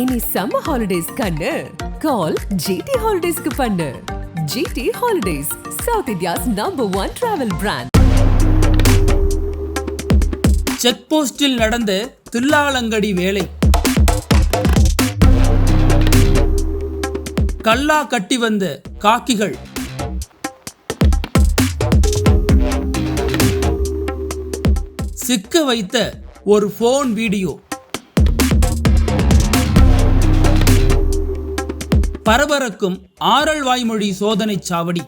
Any summer holidays கண்ணு. கால் GT ஹாலிடேஸ்க்கு பண்ணு. GT holidays south India's number one travel brand check post நடந்த தில்லாலங்கடி வேலை. கல்லா கட்டி வந்த காக்கிகள். சிக்க வைத்த ஒரு போன் வீடியோ பரபரக்கும் ஆரல் வாய்மொழி சோதனை சாவடி.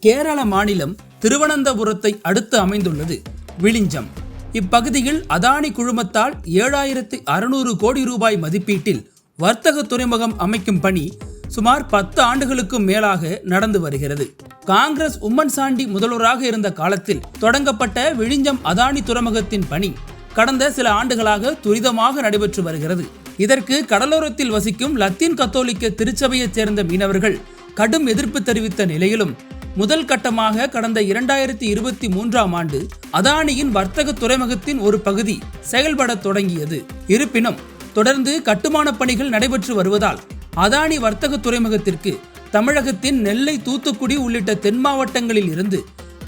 கேரள மாநிலம் திருவனந்தபுரத்தை அடுத்து அமைந்துள்ளது விளிஞ்சம் இப்பகுதியில் அதானி குழுமத்தால் ஏழாயிரத்து அறுநூறு கோடி ரூபாய் மதிப்பீட்டில் வர்த்தக துறைமுகம் அமைக்கும் பணி சுமார் பத்து ஆண்டுகளுக்கும் மேலாக நடந்து வருகிறது. காங்கிரஸ் உம்மன் சாண்டி முதல்வராக இருந்த காலத்தில் தொடங்கப்பட்ட விழிஞ்சம் அதானி துறைமுகத்தின் பணி கடந்த சில ஆண்டுகளாக துரிதமாக நடைபெற்று வருகிறது. இதற்கு கடலோரத்தில் வசிக்கும் லத்தீன் கத்தோலிக்க திருச்சபையைச் சேர்ந்த மீனவர்கள் கடும் எதிர்ப்பு தெரிவித்த நிலையிலும் முதல் கட்டமாக கடந்த இரண்டாயிரத்தி இருபத்தி மூன்றாம் ஆண்டு அதானியின் வர்த்தக துறைமுகத்தின் ஒரு பகுதி செயல்பட தொடங்கியது. இருப்பினும் தொடர்ந்து கட்டுமான பணிகள் நடைபெற்று வருவதால் அதானி வர்த்தக துறைமுகத்திற்கு தமிழகத்தின் நெல்லை தூத்துக்குடி உள்ளிட்ட தென் மாவட்டங்களில் இருந்து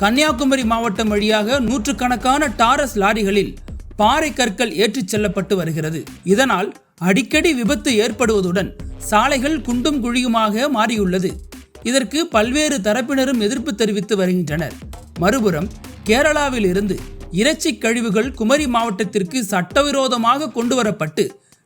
கன்னியாகுமரி மாவட்டம் வழியாக நூற்றுக்கணக்கான டாரஸ் லாரிகளில் பாறை கற்கள் ஏற்றிச் செல்லப்பட்டு வருகிறது. இதனால் அடிக்கடி விபத்து ஏற்படுவதுடன் சாலைகள் குண்டும் குழியுமாக மாறியுள்ளது. இதற்கு பல்வேறு தரப்பினரும் எதிர்ப்பு தெரிவித்து வருகின்றனர். மறுபுறம் கேரளாவில் இருந்து இறைச்சி கழிவுகள் குமரி மாவட்டத்திற்கு சட்டவிரோதமாக கொண்டு வரப்பட்டு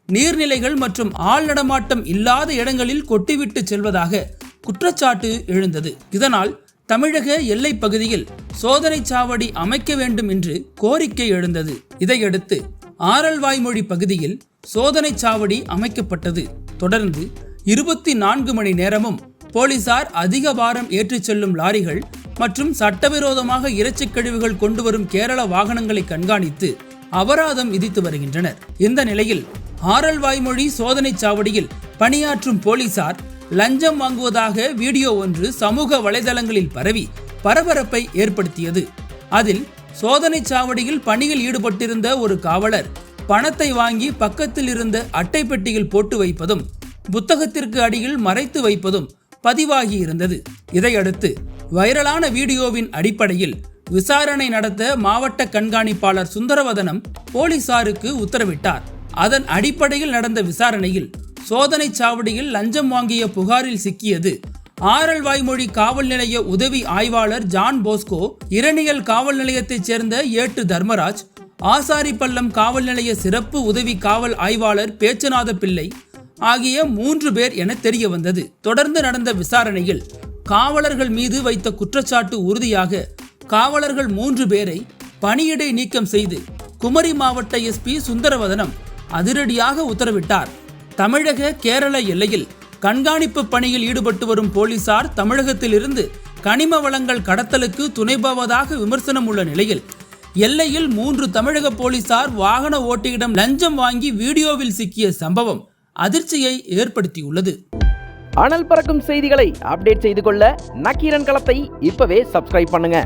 நீர்நிலைகள் மற்றும் ஆள் நடமாட்டம் இல்லாத இடங்களில் கொட்டிவிட்டு செல்வதாக குற்றச்சாட்டு எழுந்தது. இதனால் தமிழக எல்லை பகுதியில் சோதனை சாவடி அமைக்க வேண்டும் என்று கோரிக்கை எழுந்தது. இதையடுத்து ஆரல்வாய்மொழி பகுதியில் சோதனை சாவடி அமைக்கப்பட்டது. தொடர்ந்து இருபத்தி நான்கு மணி நேரமும் போலீசார் அதிக பாரம் ஏற்றிச் செல்லும் லாரிகள் மற்றும் சட்டவிரோதமாக இறைச்சிக் கழிவுகள் கொண்டு வரும் கேரள வாகனங்களை கண்காணித்து அபராதம் விதித்து வருகின்றனர். இந்த நிலையில் ஆரல் வாய்மொழி சோதனை சாவடியில் பணியாற்றும் போலீசார் லஞ்சம் வாங்குவதாக வீடியோ ஒன்று சமூக வலைதளங்களில் பரவி பரபரப்பை ஏற்படுத்தியது. அதில் சோதனை சாவடியில் பணியில் ஈடுபட்டிருந்த ஒரு காவலர் பணத்தை வாங்கி பக்கத்தில் இருந்த அட்டை பெட்டியில் போட்டு வைப்பதும் புத்தகத்திற்கு அடியில் மறைத்து வைப்பதும் பதிவாகி இருந்தது. இதையடுத்து வைரலான வீடியோவின் அடிப்படையில் விசாரணை நடத்த மாவட்ட கண்காணிப்பாளர் சுந்தரவதனம் போலீசாருக்கு உத்தரவிட்டார். அதன் அடிப்படையில் நடந்த விசாரணையில் சோதனை சாவடியில் லஞ்சம் வாங்கிய புகாரில் சிக்கியது. ஆரல் வாய்மொழி காவல் நிலைய உதவி ஆய்வாளர் ஜான் போஸ்கோ இரணியல் காவல் நிலையத்தைச் சேர்ந்த ஏட்டு தர்மராஜ் ஆசாரிப்பள்ளம் காவல் நிலைய சிறப்பு உதவி காவல் ஆய்வாளர் பேச்சநாத பிள்ளை ஆகிய மூன்று பேர் என தெரிய வந்தது தொடர்ந்து நடந்த விசாரணையில் காவலர்கள் மீது வைத்த குற்றச்சாட்டு உறுதியாக காவலர்கள் மூன்று பேரை பணியிடை நீக்கம் செய்து குமரி மாவட்ட எஸ்பி சுந்தரவதனம் அதிரடியாக உத்தரவிட்டார். தமிழக கேரள எல்லையில் கண்காணிப்பு பணியில் ஈடுபட்டு வரும் போலீசார் தமிழகத்திலிருந்து கனிம வளங்கள் கடத்தலுக்கு துணைபோவதாக விமர்சனம் உள்ள நிலையில் எல்லையில் மூன்று தமிழக போலீசார் வாகன ஓட்டியிடம் லஞ்சம் வாங்கி வீடியோவில் சிக்கிய சம்பவம் அதிர்ச்சியை ஏற்படுத்தியுள்ளது. அனல் பறக்கும் செய்திகளை அப்டேட் செய்து கொள்ள நக்கீரன் களத்தை இப்பவே சப்ஸ்கிரைப் பண்ணுங்க.